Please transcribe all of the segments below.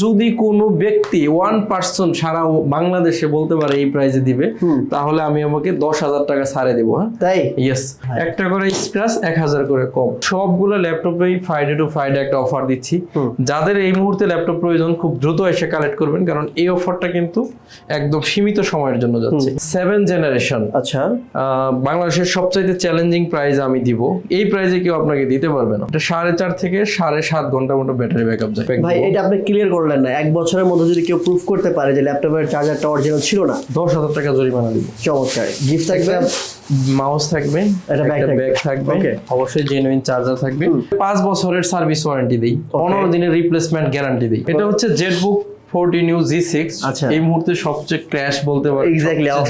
যদি কোনো ব্যক্তি ওয়ান পার্সন সারা বাংলাদেশে বলতে পারে এই প্রাইজে দিবে তাহলে আমি আমাকে দশ হাজার টাকা ছাড়ে দেবো হ্যাঁ? তাই? ইয়েস একটা করে স্ক্র্যাচ এক হাজার করে কম। সবগুলো ল্যাপটপেই ফ্রাইডে টু ফ্রাইডে একটা অফার দিচ্ছি। যাদের এই মুহূর্তে ল্যাপটপ প্রয়োজন খুব দ্রুত এসে কালেক্ট করবেন কারণ এই অফারটা কিন্তু একদম সীমিত সময়ের জন্য যাচ্ছে। সেভেন জেনারেশন আচ্ছা। বাংলাদেশের সবচাইতে চ্যালেঞ্জিং প্রাইজ আমি দিব। এই প্রাইজে কেউ আপনাকে দিতে পারবে না। এটা সাড়ে চার থেকে সাড়ে সাত ঘণ্টার মতো ব্যাটারি ব্যাকআপ যায় ভাই এটা আপনি ক্লিয়ার করলেন। না এক বছরের মধ্যে যদি কেউ প্রুফ করতে পারে যে ল্যাপটপের চার্জারটা অরিজিনাল ছিল না। দশ হাজার টাকা জরিমানা দিব। চমৎকার। গিফট থাকবে? মাউস থাকবে একটা ব্যাগ থাকবে। ব্যাগ থাকবে Okay. অবশ্যই জেনুইন চার্জার থাকবে। পাঁচ বছরের সার্ভিস ওয়ারেন্টি দিই। পনেরো দিনের রিপ্লেসমেন্ট গ্যারান্টি দিই। এটা হচ্ছে জেটবুক জি সিক্স আচ্ছা। এই মুহূর্তে সবচেয়ে ক্র্যাশ বলতে পারি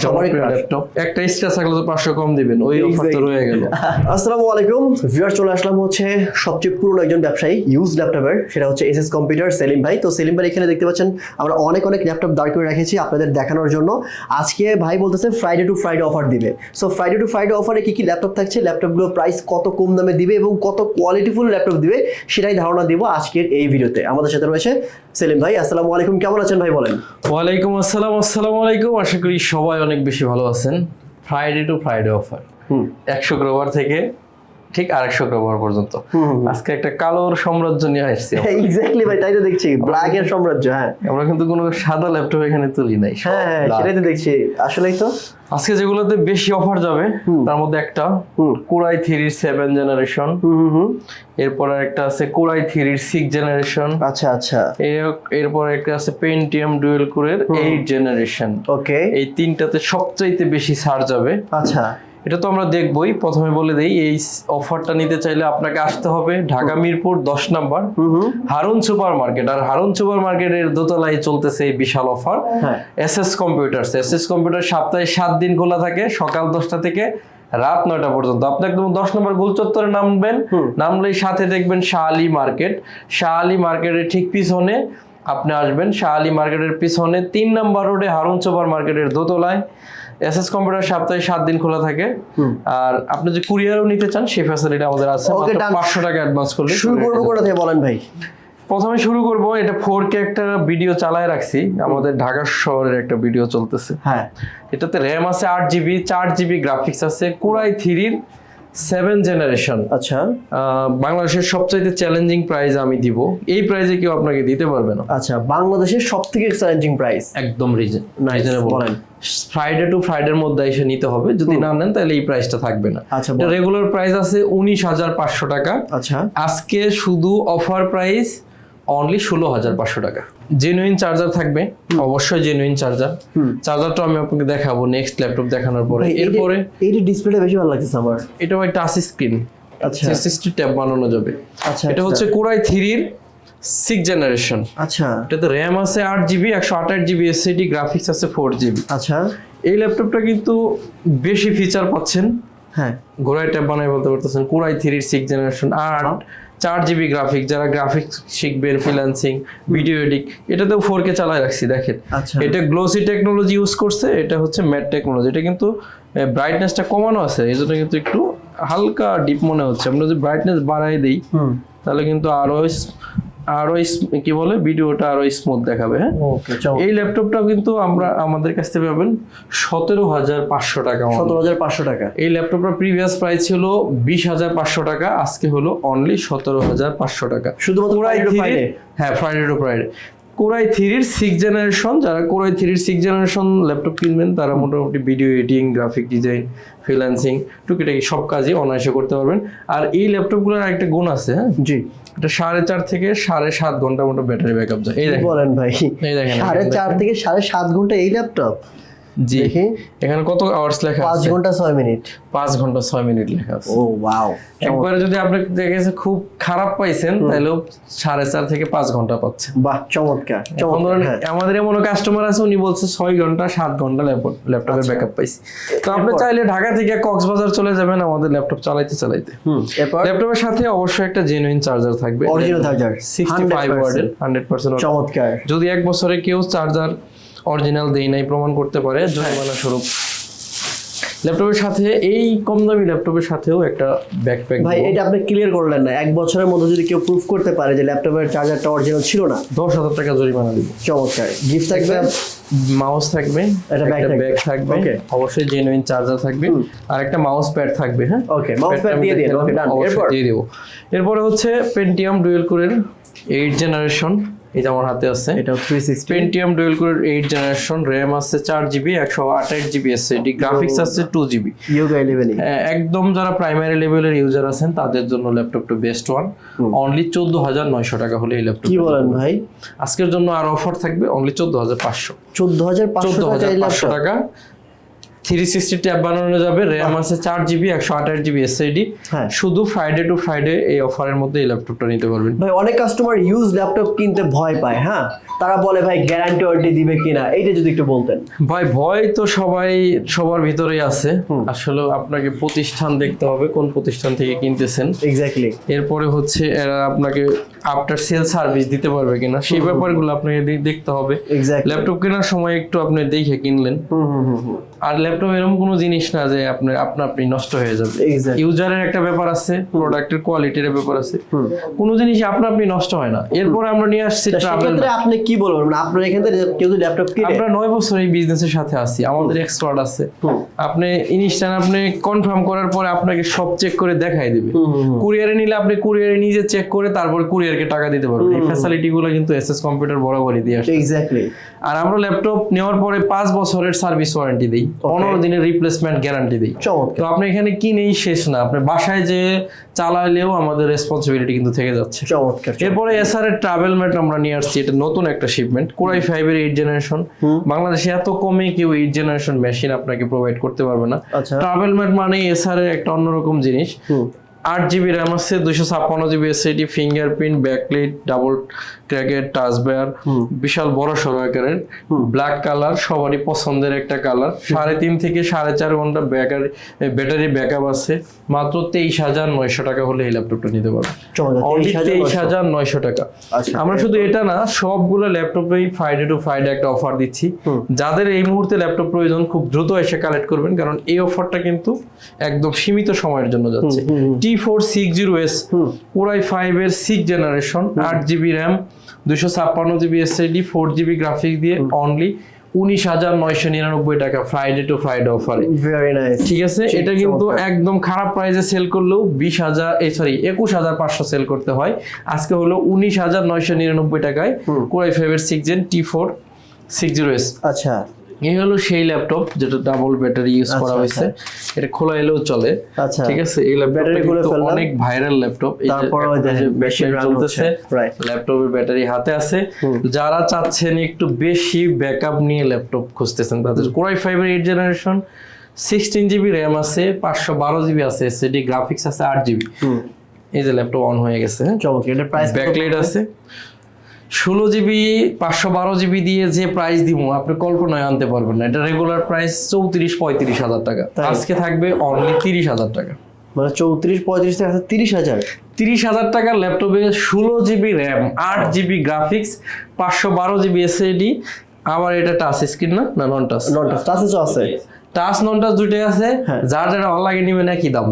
সবারই ল্যাপটপ একটা থাকলে তো পাঁচশো কম দিবেন ওই অফার তো রয়ে গেল। আসসালামু আলাইকুম। ভিউয়ার চলে আসলাম হচ্ছে সবচেয়ে পুরনো একজন ব্যবসায়ী ইউজ ল্যাপটপের সেটা হচ্ছে এসএস কম্পিউটার সেলিম ভাই। তো সেলিম ভাই এখানে দেখতে পাচ্ছেন আমরা অনেক অনেক ল্যাপটপ দাঁড় করে রেখেছি আপনাদের দেখানোর জন্য। আজকে ভাই বলতেছে ফ্রাইডে টু ফ্রাইডে অফার দিবে। সো ফ্রাইডে টু ফ্রাইডে অফারে কি কি ল্যাপটপ থাকছে? ল্যাপটপগুলো প্রাইস কত কম দামে দিবে এবং কত কোয়ালিটিফুল ল্যাপটপ দিবে সেটাই ধারণা দিব আজকের এই ভিডিওতে আমাদের সাথে রয়েছে সেলিম ভাই আসসালামু আলাইকুম। কেমন আছেন ভাই বলেন? ওয়ালাইকুম আসসালাম আসসালামু আলাইকুম। আশা করি সবাই অনেক বেশি ভালো আছেন। ফ্রাইডে টু ফ্রাইডে অফার হুম। এক শুক্রবার থেকে ঠিক পর্যন্ত। আজকে একটা কালোর সাম্রাজ্য নিয়ে আসছি এক্স্যাক্টলি ভাই তাই তো দেখছি। ব্ল্যাক এর সাম্রাজ্য হ্যাঁ। আমরা কিন্তু কোনো সাদা ল্যাপটপ এখানে তুলি নাই হ্যাঁ হ্যাঁ, সেটাই তো দেখছি। আসলেই তো। আজকে যেগুলোতে বেশি অফার যাবে তার মধ্যে একটা কোরাই থ্রির সেভেন জেনারেশন এরপর একটা আছে কোরাই থ্রির সিক্স জেনারেশন আচ্ছা আচ্ছা। এরপর একটা আছে পেন্টিয়াম ডুয়েল কোরের এইট জেনারেশন ওকে এই তিনটাতে সবচাইতে বেশি ছাড় যাবে। আচ্ছা। এটা তো আমরা দেখবই। প্রথমে বলে দেই এই অফারটা নিতে চাইলে আপনাকে আসতে হবে ঢাকা মিরপুর দশ নাম্বার। হারুন সুপার মার্কেট আর হারুন সুপার মার্কেটের দোতলায় চলতেছে এই বিশাল অফার হ্যাঁ। S S computers. S S computer সপ্তাহে সাত দিন খোলা থাকে সকাল দশটা থেকে রাত নয়টা পর্যন্ত। আপনি একদম দশ নম্বর গোল চত্বরে নামবেন নামলেই সাথে দেখবেন শাহ আলী মার্কেট। শাহ আলী মার্কেটের ঠিক পিছনে আপনি আসবেন। শাহ আলী মার্কেটের পিছনে তিন নম্বর রোডে হারুন সুপার মার্কেটের দোতলায়। এস এস কম্পিউটার সপ্তাহে সাত দিন খোলা থাকে। আর আপনি যে কুরিয়ারও নিতে চান সেই ফ্যাসিলিটি আমাদের আছে। পাঁচশো টাকা অ্যাডভান্স করলে শুরু করব কোথা থেকে বলেন ভাই? প্রথমে শুরু করব এটা ফোর কে একটা ভিডিও চালায় রাখছি। আমাদের ঢাকা শহরের একটা ভিডিও চলতেছে। হ্যাঁ। এটাতে র্যাম আছে আট জিবি চার জিবি গ্রাফিক্স আছে কোরাই থ্রির সেভেন জেনারেশন আচ্ছা। বাংলাদেশের সবচাইতে চ্যালেঞ্জিং প্রাইস আমি দিব। এই প্রাইজে কেউ আপনাকে দিতে পারবে না। আচ্ছা বাংলাদেশের সব থেকে চ্যালেঞ্জিং প্রাইস একদম রিজন বলেন। ফ্রাইডে টু ফ্রাইডের মধ্যে এসে নিতে হবে। যদি না নেন তাহলে এই প্রাইসটা থাকবে না। আচ্ছা, রেগুলার প্রাইস আছে উনিশ হাজার পাঁচশো টাকা। আচ্ছা। আজকে শুধু অফার প্রাইস অনলি ষোলো হাজার পাঁচশো টাকা। জেনুইন চার্জার থাকবে অবশ্যই জেনুইন চার্জার চার্জারটা আমি আপনাকে দেখাবো নেক্সট ল্যাপটপ দেখানোর পরে। এরপরে এইটা ডিসপ্লেটা বেশি ভালো লাগছে আমার। এটা ভাই টাচ স্ক্রিন আচ্ছা। সিক্সটি ট্যাব বানানো যাবে। আচ্ছা এটা হচ্ছে কোরাই থ্রির সিক্স জেনারেশন আচ্ছা। এটাতে র্যাম আছে আট জিবি একশো আঠাশ জিবি এসএডি গ্রাফিক্স আছে ফোর জিবি আচ্ছা। এই ল্যাপটপটা কিন্তু বেশি ফিচার পাচ্ছেন। হ্যাঁ। গোড়াই ট্যাব বানাই বলতে পারতেছেন কোরাই থ্রির সিক্স জেনারেশন আট চার জিবি গ্রাফিক যারা গ্রাফিক্স শিখবেন ফ্রিল্যান্সিং ভিডিও এডিট এটাতেও ফোর কে চালায় রাখছি দেখেন। আচ্ছা। এটা গ্লোসি টেকনোলজি ইউজ করছে এটা হচ্ছে ম্যাট টেকনোলজি এটা কিন্তু ব্রাইটনেসটা কমানো আছে এই জন্য কিন্তু একটু হালকা ডিপ মনে হচ্ছে। আমরা যদি ব্রাইটনেস বাড়াই দিই হুম। তাহলে কিন্তু আরও আরও কি বলে? ভিডিওটা আরও স্মুথ দেখাবে হ্যাঁ? এই ল্যাপটপটা কিন্তু আমরা আমাদের কাছ থেকে পাবেন সতেরো হাজার পাঁচশো টাকা সতেরো হাজার পাঁচশো টাকা। এই ল্যাপটপটার প্রিভিয়াস প্রাইস ছিল বিশ হাজার পাঁচশো টাকা আজকে হলো অনলি সতেরো হাজার পাঁচশো টাকা। শুধুমাত্র হ্যাঁ Friday to Friday core i থ্রির সিক্স জেনারেশন যারা কোরাই থ্রির সিক্স জেনারেশন ল্যাপটপ কিনবেন তারা মোটামুটি video editing graphic design freelancing টুকিটাকি সব কাজই অনায়াসে করতে পারবেন। আর এই ল্যাপটপগুলোর একটা গুণ আছে হ্যাঁ? জি। এটা সাড়ে চার থেকে সাড়ে সাত ঘণ্টা মতো ব্যাটারি ব্যাকআপ যায় এই দেখেন। বলেন ভাই? এই দেখেন, সাড়ে চার থেকে সাড়ে সাত ঘণ্টা এই ল্যাপটপ জি। এখানে কত আওয়ার্স লেখা আছে? ঘণ্টা ছয় মিনিট। পাঁচ ঘণ্টা ছয় মিনিট লেখা আছে। ও ওয়াও একবারে যদি আপনি দেখেছে খুব খারাপ পাইছেন তাহলেও সাড়ে চার থেকে পাঁচ ঘণ্টা পাচ্ছেন। বাহ চমৎকার চমৎকার হ্যাঁ। আমাদের এমন কাস্টমার আছে উনি বলছে ছয় ঘণ্টা সাত ঘণ্টা ল্যাপটপের ব্যাকআপ পাইছি। তো আপনি চাইলে ঢাকা থেকে কক্সবাজার চলে যাবেন আমাদের ল্যাপটপ চালাইতে চালাইতে। ল্যাপটপের সাথে অবশ্যই একটা জেনুইন চার্জার থাকবে। অরিজিনাল চার্জার সিক্সটি ফাইভ ওয়ার্ডের হান্ড্রেড পার্সেন্ট চমৎকার। যদি এক বছরে কেউ চার্জার অরিজিনাল দেই নাই প্রমাণ করতে পারে জরিমানা স্বরূপ। ল্যাপটপের সাথে এই কম দামি ল্যাপটপের সাথেও একটা ব্যাকপ্যাক ভাই এটা আপনি ক্লিয়ার করলেন না। এক বছরের মধ্যে যদি কেউ প্রুফ করতে পারে যে ল্যাপটপের চার্জারটা অরিজিনাল ছিল না দশ হাজার টাকা জরিমানা দিব। চমৎকার। গিফট থাকবে? মাউস থাকবে একটা। ব্যাগ থাকবে. অবশ্যই জেনুইন চার্জার থাকবে আর একটা মাউস প্যাড থাকবে হ্যাঁ? ওকে মাউস প্যাড দিয়ে? দিয়ে দেবো। এরপরে হচ্ছে পেন্টিয়াম ডুয়েল কোরের এইট জেনারেশন এটা আমার হাতে আছে। এটা থ্রি সিক্সটি পেন্টিয়াম ডুয়েল কোরের এইট জেনারেশন র্যাম আছে চার জিবি একশো আঠাশ জিবি এসএসডি গ্রাফিক্স আছে টু জিবি ইয়োগা ইলেভেনই একদম যারা প্রাইমারি লেভেলের ইউজার আছেন তাদের জন্য ল্যাপটপটা বেস্ট ওয়ান অনলি চোদ্দ হাজার নয়শো টাকা হলে এই ল্যাপটপ কি বলেন ভাই? আজকের জন্য আর অফার থাকবে অনলি চোদ্দ হাজার পাঁচশো। চোদ্দ হাজার পাঁচশো চোদ্দ হাজার টাকা পাঁচশো টাকা। থ্রি সিক্সটি ট্যাব বানানো যাবে র্যাম আছে চার জিবি একশো আঠাশ জিবি এসআইডি হ্যাঁ। শুধু ফ্রাইডে টু ফ্রাইডে এই অফারের মধ্যে এই ল্যাপটপটা নিতে পারবেন। ভাই অনেক কাস্টমার ইউজ ল্যাপটপ কিনতে ভয় পায় হ্যাঁ? তারা বলে ভাই গ্যারান্টি ওয়ারেন্টি দিবে কিনা? এইটা যদি একটু বলতেন। ভাই ভয় তো সবাই সবার ভিতরেই আছে। আসলে আপনাকে প্রতিষ্ঠান দেখতে হবে কোন প্রতিষ্ঠান থেকে কিনতেছেন। এক্স্যাক্টলি এরপরে হচ্ছে এরা আপনাকে আফটার সেল সার্ভিস দিতে পারবে কিনা সেই ব্যাপারগুলো আপনাকে দেখতে হবে। ল্যাপটপ কেনার সময় একটু আপনি দেখে কিনলেন। হুম হুম হুম। আর ল্যাপটপ এরকম কোনো জিনিস না যে আপনার আপনা আপনি নষ্ট হয়ে যাবে। ইউজারের একটা ব্যাপার আছে প্রোডাক্টের কোয়ালিটির ব্যাপার আছে। কোনো জিনিস আপনা আপনি নষ্ট হয় না। এরপরে আমরা নিয়ে আসছি ট্রাভেল আপনি কি বলবেন? মানে আপনার এখান থেকে কেউ যদি ল্যাপটপ কিনে আমরা নয় বছর এই বিজনেসের সাথে আছি। আমাদের এক্সপার্ট আছে। আপনি ইনস্ট্যান্ট আপনি কনফার্ম করার পরে আপনাকে সব চেক করে দেখাই দিবে। কুরিয়ারে নিলে আপনি কুরিয়ারে নিজে চেক করে তারপরে কুরিয়ারকে টাকা দিতে পারবেন। এই ফ্যাসিলিটি গুলো কিন্তু এসএস কম্পিউটার বরাবরই দিয়ে আসে। এক্স্যাক্টলি আর আমরা ল্যাপটপ নেওয়ার পরে পাঁচ বছরের সার্ভিস ওয়ারেন্টি দিই। পনেরো দিনের রিপ্লেসমেন্ট গ্যারান্টি দিই। তো আপনি এখানে কিনেই শেষ না। আপনি বাসায় যে চালাইলেও আমাদের রেসপন্সিবিলিটি কিন্তু থেকে যাচ্ছে। এরপরে এসআর এর ট্রাভেল ম্যাট আমরা নিয়ে আসছি এটা নতুন একটা শিপমেন্ট কোরাই ফাইভ এর এইট জেনারেশন বাংলাদেশে এত কমে কেউ এইট জেনারেশন মেশিন আপনাকে প্রোভাইড করতে পারবে না। ট্রাভেল ম্যাট মানে এসআর এর একটা অন্যরকম জিনিস। আট জিবি র্যাম আছে দুইশো ছাপ্পান্ন GB SSD fingerprint backlit double ক্র্যাকের touch বেয়ার বিশাল বড় সড়ো আকারের ব্ল্যাক কালার সবারই পছন্দের একটা কালার সাড়ে তিন থেকে সাড়ে চার ঘণ্টা ব্যাটারি ব্যাটারি ব্যাকআপ আছে। মাত্র তেইশ হাজার নয়শো টাকা হলে এই ল্যাপটপটা নিতে পারবে চমৎকার অনলি 23,900 তেইশ হাজার নয়শো টাকা। আচ্ছা। আমরা শুধু এটা না সবগুলো ল্যাপটপেই ফ্রাইডে টু ফ্রাইডে একটা অফার দিচ্ছি। যাদের এই মুহূর্তে ল্যাপটপ প্রয়োজন খুব দ্রুত এসে কালেক্ট করবেন কারণ এই অফারটা কিন্তু একদম সীমিত সময়ের জন্য যাচ্ছে। T four six zero S পুরাই ফাইভ এর সিক্স জেনারেশন আট জিবি র্যাম দুশো ছাপ্পান্ন GB SSD four GB graphics দিয়ে অনলি উনিশ হাজার নয়শো নিরানব্বই টাকা ফ্রাইডে টু ফ্রাইডে অফারে ঠিক আছে? এটা কিন্তু একদম খারাপ প্রাইসে সেল করলেও বিশ হাজার এই সরি একুশ হাজার পাঁচশো সেল করতে হয়। আজকে হলো উনিশ হাজার নয়শো নিরানব্বই টাকায় কোরাই ফাইভের six gen T four six zero S আচ্ছা। এই হলো সেই ল্যাপটপ যেটা ডাবল ব্যাটারি ইউজ করা হয়েছে। এটা খোলা এলেও চলে আচ্ছা। ঠিক আছে? এই ল্যাপটপটা কিন্তু অনেক ভাইরাল ল্যাপটপ তারপরেও দেখেন, বেশি চলতেছে হচ্ছে। Right. ল্যাপটপের ব্যাটারি হাতে আছে। যারা চাচ্ছেন একটু বেশি ব্যাকআপ নিয়ে ল্যাপটপ খুঁজতেছেন তাদের কোরাই ফাইভের eight generation sixteen GB RAM আছে পাঁচশো বারো জিবি আছে এসএডি গ্রাফিক্স আছে আট জিবি এই যে ল্যাপটপ অন হয়ে গেছে হ্যাঁ? চমৎকার। এটা প্রাইস ব্যাকলাইট আছে। ষোলো জিবি পাঁচশো বারো জিবি দিয়ে যে প্রাইস দিব আপনি কল্পনায় আনতে পারবেন না। এটা রেগুলার প্রাইস চৌত্রিশ পঁয়ত্রিশ হাজার টাকা। আজকে থাকবে অনলি তিরিশ হাজার টাকা। মানে চৌত্রিশ পঁয়ত্রিশ থেকে আছে তিরিশ হাজার। তিরিশ হাজার টাকার ল্যাপটপে ষোলো জিবি র্যাম আট জিবি গ্রাফিক্স পাঁচশো বারো জিবি এসএডি আবার এটা টাচ স্ক্রিন না? না নন টাচ নটা টাচে তো আছে টাচ নন দুইটাই আছে হ্যাঁ। যার যারা ভালো লাগে নিবেন একই দাম।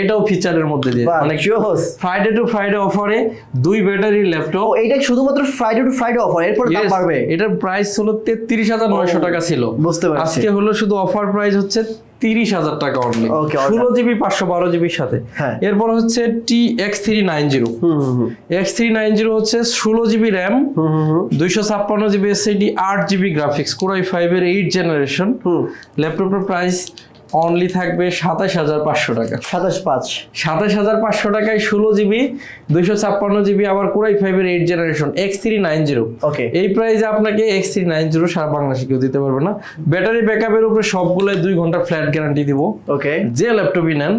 এটাও ফিচারের মধ্যে দিয়ে মানে জোস। ফ্রাইডে টু ফ্রাইডে অফারে দুই ব্যাটারি ল্যাপটপ এটা শুধুমাত্র ফ্রাইডে টু ফ্রাইডে অফার এরপর দাম বাড়বে এটার প্রাইস হলো তেত্রিশ হাজার নয়শো টাকা ছিল বুঝতে পারছি। আজকে হলো শুধু অফার প্রাইস হচ্ছে তিরিশ হাজার টাকা অনলি ষোলো জিবি পাঁচশো বারো জিবির সাথে। হ্যাঁ। এরপর হচ্ছে T X three nine zero. X three nine zero হচ্ছে ষোলো জিবি র্যাম দুইশো ছাপ্পান্ন জিবি এসএডি আট জিবি গ্রাফিক্স কোরাই ফাইভের এইট জেনারেশন ল্যাপটপের প্রাইস অনলি থাকবে সাতাশ হাজার পাঁচশো টাকা। সাতাশ পাঁচ। সাতাশ হাজার পাঁচশো টাকায় ষোলো জিবি দুইশো ছাপ্পান্ন জিবি আবার কোরাই ফাইভের eight generation X three nine zero okay এই প্রাইসে আপনাকে এক্স থ্রি নাইন জিরো সারা বাংলাদেশে কেউ দিতে পারবে না। ব্যাটারি ব্যাকআপের উপরে সবগুলো দুই ঘণ্টা ফ্ল্যাট গ্যারান্টি দিব। ওকে যে ল্যাপটপই নেন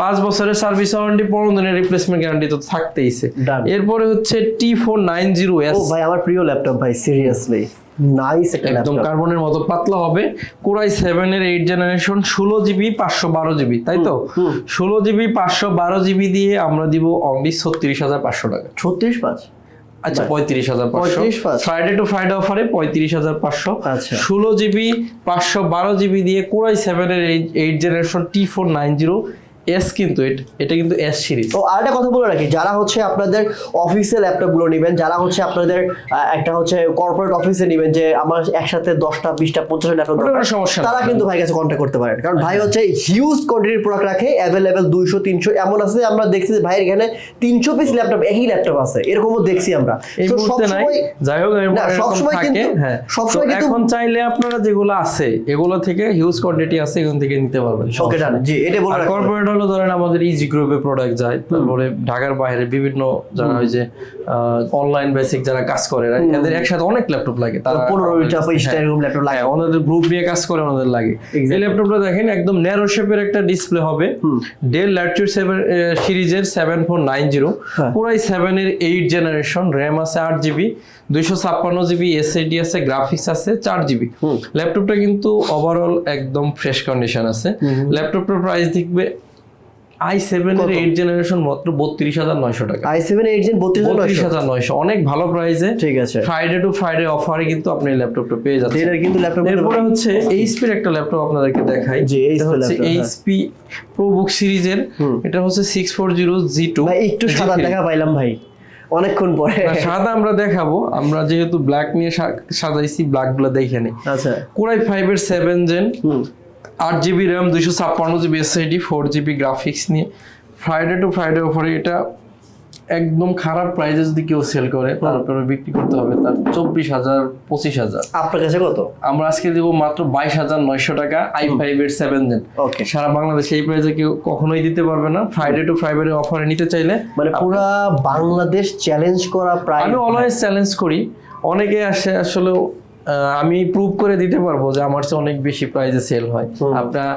পাঁচ বছরের সার্ভিস ওয়ারেন্টি পনেরো দিনের রিপ্লেসমেন্ট গ্যারান্টি তো থাকতেইছে এরপরে হচ্ছে T four nine zero S ভাই আমার প্রিয় ল্যাপটপ ভাই সিরিয়াসলি নাইস একটা একদম কার্বনের মতো পাতলা হবে। কোরাই সেভেন এর এইট জেনারেশন ষোলো জিবি পাঁচশো বারো জিবি তাই তো? ষোলো জিবি পাঁচশো বারো জিবি দিয়ে আমরা দিব অনলি ছত্রিশ হাজার পাঁচশো টাকা। ছত্রিশ পাঁচ? আচ্ছা পঁয়ত্রিশ হাজার পাঁচশো। 35,500 ফ্রাইডে টু ফ্রাইডে অফারে পঁয়ত্রিশ হাজার পাঁচশো। আচ্ছা। ষোলো জিবি পাঁচশো বারো জিবি দিয়ে কোরাই সেভেনের eight generation T four nine zero S কিন্তু এটা কিন্তু এস সিরিজ তো আরেকটা কথা বলে রাখি যারা হচ্ছে আপনাদের অফিসে ল্যাপটপগুলো নেবেন যারা হচ্ছে আপনাদের একটা হচ্ছে কর্পোরেট অফিসে নেবেন যে আমার একসাথে দশটা বিশটা পঞ্চাশটা ল্যাপটপ সমস্যা তারা কিন্তু ভাই কাছে কন্ট্যাক্ট করতে পারেন। কারণ ভাই হচ্ছে হিউজ কোয়ান্টিটির প্রোডাক্ট রাখে অ্যাভেলেবেল দুইশো তিনশো এমন আছে আমরা দেখছি যে ভাইয়ের এখানে তিনশো পিস ল্যাপটপ একই ল্যাপটপ আছে এরকমও দেখছি আমরা। যাই হোক সবসময় কিন্তু- হ্যাঁ। সবসময় কিন্তু- এখন চাইলে আপনারা যেগুলো আছে এগুলো থেকে হিউজ কোয়ান্টিটি আছে এখান থেকে নিতে পারবেন। ওকে ডান জি এটা বলে কর্পোরেট হলো ধরেন আমাদের ইজি গ্রুপে প্রোডাক্ট যায় তারপরে ঢাকার বাইরে বিভিন্ন যারা ওই যে অনলাইন বেসিক যারা কাজ করে এদের একসাথে অনেক ল্যাপটপ লাগে তারা পনেরোটা হ্যাঁ, এরকম ল্যাপটপ লাগে। হ্যাঁ, ওনাদের গ্রুপ নিয়ে কাজ করে ওনাদের লাগে। এই ল্যাপটপটা দেখেন একদম ন্যারো শেপের একটা ডিসপ্লে হবে। ডেল ল্যাটিউড সেভেন সিরিজের সেভেন ফোর নাইন জিরো। পুরাই সেভেনের এইট জেনারেশন র্যাম আছে আট জিবি দুইশো ছাপ্পান্ন জিবি এসএডি আছে গ্রাফিক্স আছে চার জিবি ল্যাপটপটা কিন্তু ওভারঅল একদম ফ্রেশ কন্ডিশন আছে। ল্যাপটপটার প্রাইস দেখবে আই সেভেন এর এইট জেনারেশন মাত্র বত্রিশ হাজার নয়শো টাকা। আই সেভেন এইট জেন বত্রিশ হাজার নয়শো। অনেক ভালো প্রাইসে ঠিক আছে। ফ্রাইডে টু ফ্রাইডে অফারে কিন্তু আপনি ল্যাপটপটা পেয়ে যাচ্ছেন। এটার কিন্তু ল্যাপটপ এরপরে হচ্ছে এইচপির একটা ল্যাপটপ আপনাদেরকে দেখাই। এটা হচ্ছে। এইচপি প্রোবুক সিরিজের। এটা হচ্ছে six four zero G two একটু সাদা দেখা পাইলাম ভাই। অনেকক্ষণ পরে। সাদা আমরা দেখাবো। আমরা যেহেতু ব্ল্যাক নিয়ে সাজাইছি ব্ল্যাকগুলো দেখে নেই। আচ্ছা। কোরাই ফাইভ এর সেভেন জেন আট জিবি র্যাম দুইশো ছাপ্পান্ন GB SSD four GB graphics নিয়ে। ফ্রাইডে টু ফ্রাইডে অফারে এটা একদম খারাপ প্রাইজে যদি কেউ সেল করে তারপরে বিক্রি করতে হবে তার চব্বিশ হাজার পঁচিশ হাজার। আপনার কাছে কত? আমরা আজকে দিব মাত্র বাইশ হাজার নয়শো টাকা আই ফাইভ এর সেভেন জেন ওকে সারা বাংলাদেশে এই প্রাইসে কেউ কখনোই দিতে পারবে না। ফ্রাইডে টু ফ্রাইডে অফারে নিতে চাইলে মানে পুরা বাংলাদেশ চ্যালেঞ্জ করা প্রায় আমি অলওয়েজ চ্যালেঞ্জ করি। অনেকে আসে আসলে আমি প্রুভ করে দিতে পারব যে আমার চেয়ে অনেক বেশি প্রাইসে সেল হয়। আপনার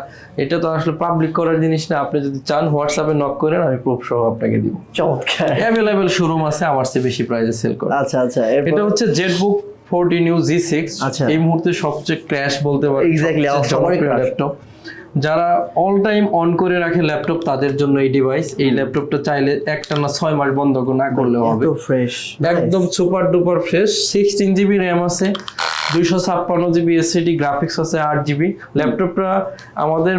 এটা তো আসলে পাবলিক করার জিনিস না আপনি যদি চান হোয়াটসঅ্যাপে নক করেন আমি প্রুফ সহ আপনাকে দিব। চমৎকার। অ্যাভেলেবেল শোরুম আছে আমার চেয়ে বেশি প্রাইসে সেল করে। আচ্ছা আচ্ছা এটা হচ্ছে ZBook forty new G six. এই মুহূর্তে সবচেয়ে ক্র্যাশ বলতে পারি crash। ল্যাপটপ যারা অল টাইম অন করে রাখে ল্যাপটপ তাদের জন্য এই ডিভাইস এই ল্যাপটপটা চাইলে একটা না ছয় মাস বন্ধ না করলেও হবে। ফ্রেশ একদম super duper fresh sixteen GB RAM আছে। দুইশো ছাপ্পান্ন জিবি এসসিডি গ্রাফিক্স আছে আট জিবি। ল্যাপটপটা আমাদের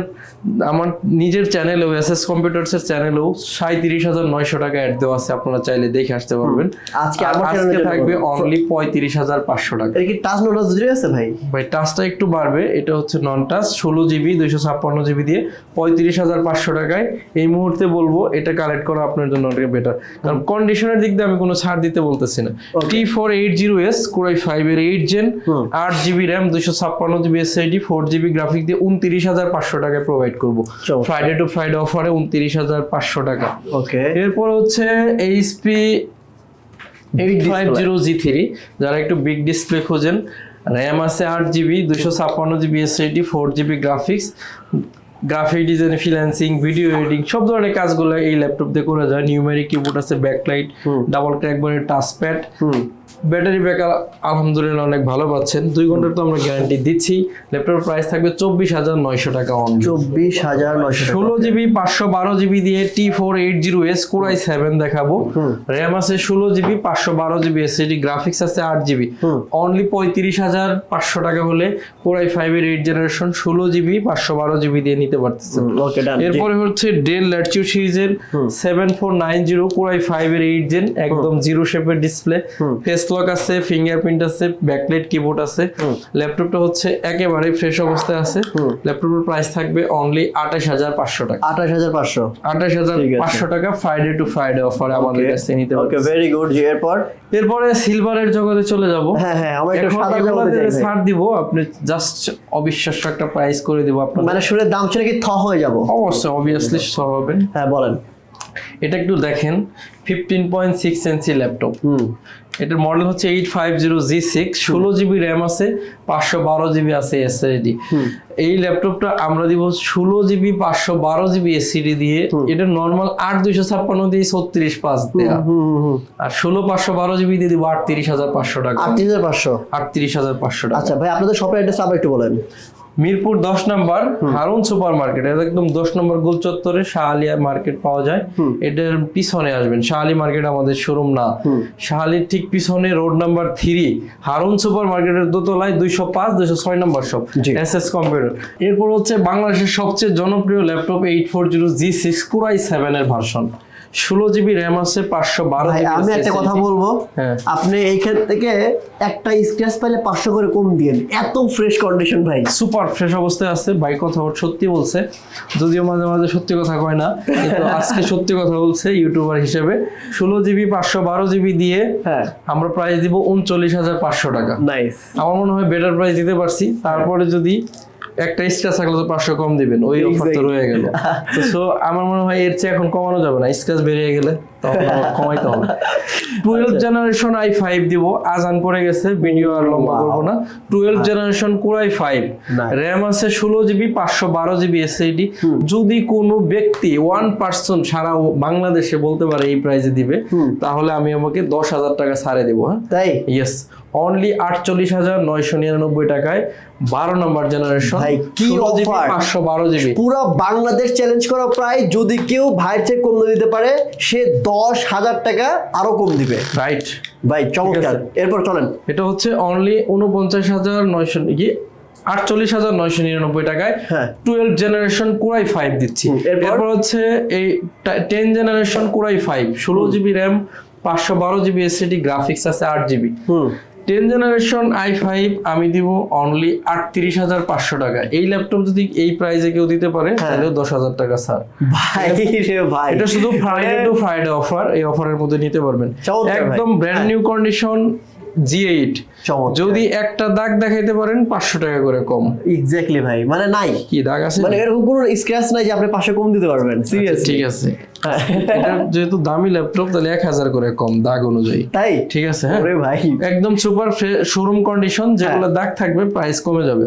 আমার নিজের চ্যানেলেও এস এস কম্পিউটার্সের চ্যানেলেও সাঁত্রিশ হাজার নয়শো টাকা অ্যাড দেওয়া আছে আপনারা চাইলে দেখে আসতে পারবেন। আজকে আজকে থাকবে অনলি পঁয়ত্রিশ হাজার পাঁচশো টাকা। কি টাচ জুড়ে আছে ভাই? ভাই টাচটা একটু বাড়বে এটা হচ্ছে নন টাচ ষোলো জিবি দুইশো ছাপ্পান্ন জিবি দিয়ে পঁয়ত্রিশ হাজার পাঁচশো টাকায়। এই মুহূর্তে বলব এটা কালেক্ট করা আপনার জন্য অনেক বেটার কারণ কন্ডিশনের দিক দিয়ে আমি কোনো ছাড় দিতে বলতেছি না। T four eight zero S core i five এর এইট জেন। আট জিবি র্যাম দুইশো ছাপ্পান্ন GB SSD four GB graphic দিয়ে উনত্রিশ হাজার পাঁচশো টাকায় প্রোভাইড করব। ফ্রাইডে টু ফ্রাইডে অফারে উনত্রিশ হাজার পাঁচশো টাকা। ওকে এরপর হচ্ছে HP eight five zero G three যারা একটু বিগ ডিসপ্লে খোঁজেন র্যাম আছে আট জিবি দুশো ছাপ্পান্ন GB SSD four GB graphics graphic design freelancing video editing সব ধরনের কাজগুলো এই ল্যাপটপ দিয়ে করা যায়। নিউমেরিক কিবোর্ড আছে ব্যাকলাইট ডাবল ক্র্যাকবোর্ডের টাচপ্যাড হুম। ব্যাটারি ব্যাকআপ আলহামদুলিল্লাহ অনেক ভালো পাচ্ছেন। দুই ঘণ্টার তো আমরা গ্যারান্টি দিচ্ছি। ল্যাপটপের প্রাইস থাকবে চব্বিশ হাজার নয়শো টাকা অন চব্বিশ হাজার নয়শো ষোলো জিবি পাঁচশো বারো জিবি দিয়ে T four eight zero S core i seven দেখাবো। র্যাম আছে ষোলো জিবি পাঁচশো বারো জিবি এসএডি গ্রাফিক্স আছে আট জিবি অনলি পঁয়ত্রিশ হাজার পাঁচশো টাকা হলে কোরাই ফাইভ এর এইট জেনারেশন ষোলো জিবি পাঁচশো বারো জিবি দিয়ে নিতে পারতেছেন। এরপরে হচ্ছে ডেল ল্যাটচিউ সিরিজের seven four nine zero core i five এর এইট জেন একদম জিরো শেপের ডিসপ্লে ফেস লক আছে ফিঙ্গারপ্রিন্ট আছে ব্যাকলাইট কিবোর্ড আছে। ল্যাপটপটা হচ্ছে একেবারে ফ্রেশ অবস্থায় আছে। ল্যাপটপের প্রাইস থাকবে অনলি আঠাশ হাজার পাঁচশো টাকা। আঠাশ হাজার পাঁচশো। আঠাশ হাজার। পাঁচশো টাকা ফ্রাইডে টু ফ্রাইডে অফারে আমাদের কাছে নিতে ওকে ভেরি গুড এরপর? এরপরে সিলভারের জগতে চলে যাব। হ্যাঁ হ্যাঁ আমরা একটু সাদা জগতে ছাড় দিব আপনি জাস্ট অবিশ্বাস্য একটা প্রাইস করে দিব আপনার মানে শুনে দাম শুনে কি থ হয়ে যাব? অবশ্যই অবভিয়াসলি হবেন হ্যাঁ বলেন। এটা একটু দেখেন fifteen point six inch laptop এটার মডেল হচ্ছে eight five zero G six ষোলো জিবি র্যাম আছে পাঁচশো বারো জিবি আছে এসএসডি এই ল্যাপটপটা আমরা দিব ষোলো জিবি পাঁচশো বারো জিবি এসিডি দিয়ে। এটা নর্মাল আট দুইশো ছাপ্পান্ন দিয়ে ছত্রিশ পাঁচ দেয়া। আর ষোলো পাঁচশো বারো জিবি দিয়ে দিব আটত্রিশ হাজার পাঁচশো টাকা। আটত্রিশ হাজার পাঁচশো। আটত্রিশ হাজার পাঁচশো টাকা। আচ্ছা ভাই আপনাদের শপের অ্যাড্রেস আবার একটু বলেন। মিরপুর দশ নম্বর হারুন সুপার মার্কেট এটা একদম দশ নম্বর গোল চত্বরে শাহালিয়া মার্কেট পাওয়া যায়। এটার পিছনে আসবেন শাহালি মার্কেট আমাদের শোরুম না। শাহালির ঠিক পিছনে road number three Harun super মার্কেটের দোতলায় দুইশো পাঁচ দুইশো ছয় নম্বর শপ এস এস কম্পিউটার এরপর হচ্ছে বাংলাদেশের সবচেয়ে জনপ্রিয় laptop eight four zero G six core i seven এর ভার্সন ষোলো জিবি র্যাম আছে পাঁচশো বারো আমি একটা কথা বলব। হ্যাঁ। আপনি এইখান থেকে একটা স্ক্র্যাচ পাইলে পাঁচশো করে কম দিয়েন। এত ফ্রেশ কন্ডিশন ভাই। সুপার ফ্রেশ অবস্থায় আছে ভাই কথা সত্যি বলছে। যদিও মাঝে মাঝে সত্যি কথা কয় না কিন্তু আজকে সত্যি কথা বলছে ইউটিউবার হিসেবে। ষোলো জিবি পাঁচশো বারো জিবি দিয়ে হ্যাঁ। আমরা প্রাইস দিব উনচল্লিশ হাজার পাঁচশো টাকা। নাইস আমার মনে হয় বেটার প্রাইস দিতে পারছি। তারপরে যদি একটা স্ক্র্যাচ থাকলে তো পাঁচশো কম দিবেন ওই অফার তো রয়ে গেল। সো আমার মনে হয় এর চেয়ে এখন কমানো যাবে না স্ক্র্যাচ বেরিয়ে গেলে তখন কমাইতে হবে। টুয়েলভ জেনারেশন আই ফাইভ দিব আজান পড়ে গেছে ভিডিও আর লম্বা করব না। Twelve generation core i five RAM আছে ষোলো জিবি পাঁচশো বারো জিবি এসএইডি যদি কোনো ব্যক্তি ওয়ান পার্সন সারা বাংলাদেশে বলতে পারে এই প্রাইসে দিবে তাহলে আমি আমাকে দশ হাজার টাকা ছাড়ে দেবো হ্যাঁ? তাই? ইয়েস অনলি আটচল্লিশ হাজার নয়শো নিরানব্বই টাকায় বারো নম্বর জেনারেশন কি offer? পাঁচশো বারো জিবি পুরো বাংলাদেশ চ্যালেঞ্জ করা প্রায় যদি কেউ ভাইয়ের চেয়ে কম দিতে পারে সে দশ হাজার টাকা আরও কম দিবে। রাইট ভাই চমৎকার। এরপর চলেন। এটা হচ্ছে অনলি উনপঞ্চাশ হাজার নয়শো কি? আটচল্লিশ হাজার নয়শো নিরানব্বই টাকায়। টুয়েলভ জেনারেশন কুরাই ফাইভ দিচ্ছি। এরপর? হচ্ছে এই ten generation core i five ষোলো জিবি র্যাম পাঁচশো বারো জিবি এসএডি গ্রাফিক্স আছে আট জিবি হুম। টেন জেনারেশন আই ফাইভ আমি দিব অনলি আটত্রিশ হাজার পাঁচশো টাকা। এই ল্যাপটপ যদি এই প্রাইজে কেউ দিতে পারে হ্যাঁ। তাহলে দশ হাজার টাকা স্যার ভাই রে ভাই। এটা শুধু ফ্রাইডে টু ফ্রাইডে অফার এই অফারের মধ্যে নিতে পারবেন। একদম brand new condition G eight. যদি একটা দাগ দেখাইতে পারেন পাঁচশো টাকা করে কম। এক্স্যাক্টলি ভাই মানে নাই। কি দাগ আছে? মানে এরকম কোনো স্ক্র্যাচ নাই যে আপনি পাশে কম দিতে পারবেন সিরিয়াস আচ্ছা, ঠিক আছে। এটা যেহেতু দামি ল্যাপটপ তাহলে এক হাজার করে কম দাগ অনুযায়ী। তাই? ঠিক আছে হ্যাঁ? ভাই। একদম সুপার শোরুম কন্ডিশন যেগুলো হ্যাঁ। দাগ থাকবে প্রাইস কমে যাবে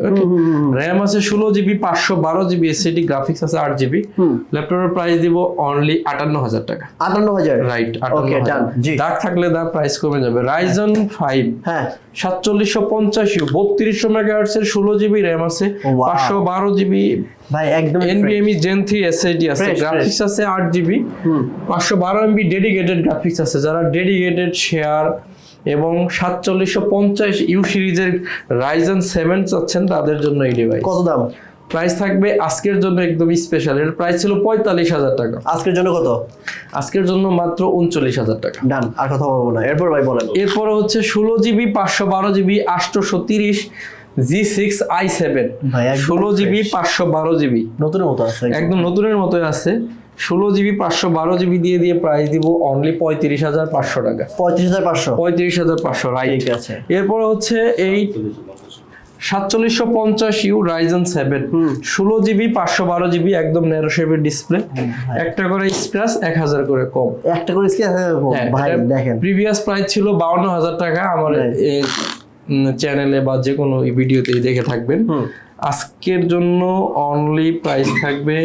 র্যাম আছে ষোলো জিবি পাঁচশো বারো জিবি এসএডি গ্রাফিক্স আছে আট জিবি। ল্যাপটপের প্রাইস দিব অনলি আটান্ন হাজার টাকা। আটান্ন হাজার। রাইট ডান জি। দাগ থাকলে দাগ প্রাইস কমে যাবে। রাইজন ফাইভ হ্যাঁ। সাতচল্লিশশো পঞ্চাশ বত্রিশশো ষোলো জিবি র্যাম আছে পাঁচশো বারো জিবি ভাই একদম এনবিএমই জেন থ্রি এসএসডি আছে গ্রাফিক্স আছে আট জিবি পাঁচশো বারো এমবি ডেডিকেটেড গ্রাফিক্স আছে যারা ডেডিকেটেড শেয়ার এবং সাতচল্লিশশো পঞ্চাশ ইউ সিরিজের রাইজন সেভেন চাচ্ছেন তাদের জন্য এই ডিভাইস কত দাম? প্রাইস থাকবে আজকের জন্য একদম স্পেশাল এর প্রাইস ছিল পঁয়তাল্লিশ হাজার টাকা। আজকের জন্য কত? আজকের জন্য মাত্র উনচল্লিশ হাজার টাকা। ডান আর কথা বলব না। এরপর ভাই বলেন। এরপরে হচ্ছে ষোলো জিবি পাঁচশো বারো জিবি আটশোশো তিরিশ জি সিক্স আই সেভেন। ষোলো জিবি। পাঁচশো বারো জিবি। নতুনের মতো আছে একদম। নতুনের মতোই আছে। ষোলো জিবি পাঁচশো বারো জিবি দিয়ে দিয়ে প্রাইস দিব অনলি পঁয়ত্রিশ হাজার পাঁচশো টাকা। পঁয়ত্রিশ হাজার পাঁচশো। পঁয়ত্রিশ হাজার পাঁচশো রাইট আছে। এরপর হচ্ছে এই সাতচল্লিশশো পঞ্চাশ ইউ রাইজন সেভেন ষোলো জিবি পাঁচশো বারো জিবি একদম ন্যারো শেপের ডিসপ্লে একটা করে স্ক্র্যাচ এক হাজার করে কম। একটা করে স্ক্র্যাচ ভাই দেখেন। প্রিভিয়াস প্রাইস ছিল বাউন্ন হাজার টাকা। আমার চ্যানেলে বা যে কোনো ভিডিওতেই দেখে থাকবেন। আজকের জন্য অনলি প্রাইস থাকবে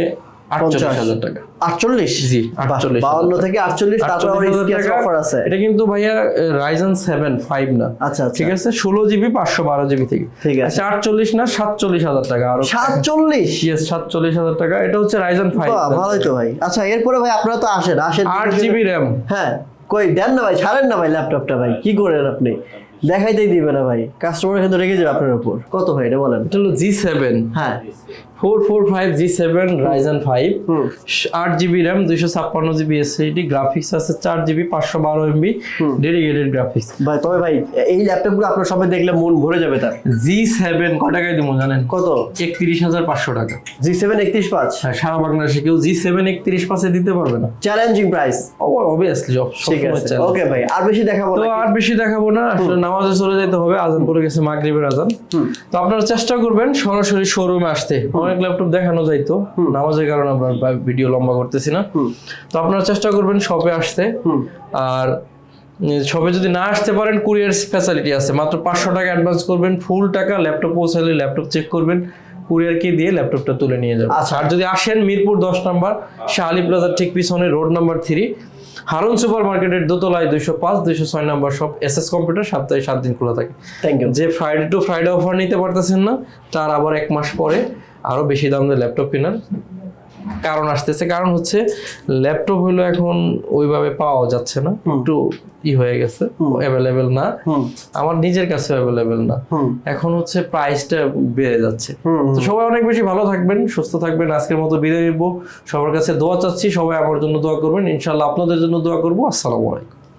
আটচল্লিশ হাজার টাকা। আটচল্লিশ? জি, বাহ, 48,000 বাউন্ন থেকে আটচল্লিশ তারপর আবার 48,000 স্ক্র্যাচ টাকা। অফার আছে। এটা কিন্তু ভাইয়া রাইজন সেভেন ফাইভ না। আচ্ছা আচ্ছা। ঠিক আছে? ষোলো জিবি পাঁচশো বারো জিবি থেকে। ঠিক আছে। আচ্ছা আটচল্লিশ না সাতচল্লিশ হাজার টাকা। আরও সাতচল্লিশ? ইয়েস সাতচল্লিশ হাজার টাকা। এটা হচ্ছে রাইজন ফাইভ বাহ, ভালোই তো ভাই। আচ্ছা এরপরে ভাই আপনারা তো আসেন আসেন আট জিবি র্যাম হ্যাঁ কই দেন না ভাই ছাড়েন না ভাই ল্যাপটপটা ভাই। কি করেন আপনি? দেখাইতেই দিবে না ভাই। কাস্টমার কিন্তু রেগে যাবে আপনার উপর। কত ভাই এটা বলেন। এটা হলো জি সেভেন হ্যাঁ। Four four five G seven Ryzen five আট জিবি র্যাম দুইশো ছাপ্পান্ন জিবি এসএসডি গ্রাফিক্স আছে চার জিবি পাঁচশো বারো এমবি ডেডিকেটেড গ্রাফিক্স ভাই তবে ভাই এই ল্যাপটপগুলো আপনার সবাই দেখলে মন ভরে যাবে তার। জি সেভেন টাকায় দিব জানেন? কত? একত্রিশ হাজার পাঁচশো টাকা। জি সেভেন একত্রিশ পাঁচ? হ্যাঁ সারা বাংলাদেশে কেউ জি সেভেন একত্রিশ পাশে দিতে পারবে না। চ্যালেঞ্জিং প্রাইস অবভিয়াসলি ঠিক আছে। ওকে ভাই আর বেশি দেখাবো তো আর বেশি দেখাবো না আসলে নামাজে চলে যেতে হবে আজান পড়ে গেছে মাগরিবের আজান। তো আপনারা চেষ্টা করবেন সরাসরি শোরুমে আসতে। অনেক ল্যাপটপ দেখানো যাইতো নামাজের কারণে আমরা ভিডিও লম্বা করতেছি না। তো আপনারা চেষ্টা করবেন শপে আসতে। আর শপে যদি না আসতে পারেন কুরিয়ার ফ্যাসিলিটি আছে। মাত্র পাঁচশো টাকা অ্যাডভান্স করবেন ফুল টাকা ল্যাপটপ পৌঁছালে ল্যাপটপ চেক করবেন কুরিয়ারকে দিয়ে ল্যাপটপটা তুলে নিয়ে যাবেন। আচ্ছা। আর যদি আসেন মিরপুর দশ নাম্বার শাহালি প্লাজার ঠিক পিছনে road number three Harun super মার্কেটের দোতলায় দুইশো পাঁচ দুইশো ছয় নম্বর সব এস এস কম্পিউটার সপ্তাহে সাত দিন খোলা থাকে। থ্যাংক ইউ যে ফ্রাইডে টু ফ্রাইডে অফার নিতে পারতেছেন না তার আবার এক মাস পরে আরও বেশি দাম দিয়ে ল্যাপটপ কেনার কারণ আসতেছে। কারণ হচ্ছে ল্যাপটপ হলো এখন ওইভাবে পাওয়া যাচ্ছে না। একটু ই হয়ে গেছে। অ্যাভেলেবেল না। আমার নিজের কাছে অ্যাভেলেবেল না। এখন হচ্ছে প্রাইসটা বেড়ে যাচ্ছে। তো সবাই অনেক বেশি ভালো থাকবেন সুস্থ থাকবেন। আজকের মতো বিদায় নিব। সবার কাছে দোয়া চাচ্ছি। সবাই আমার জন্য দোয়া করবেন। ইনশাল্লাহ আপনাদের জন্য দোয়া করব। আসসালামু আলাইকুম।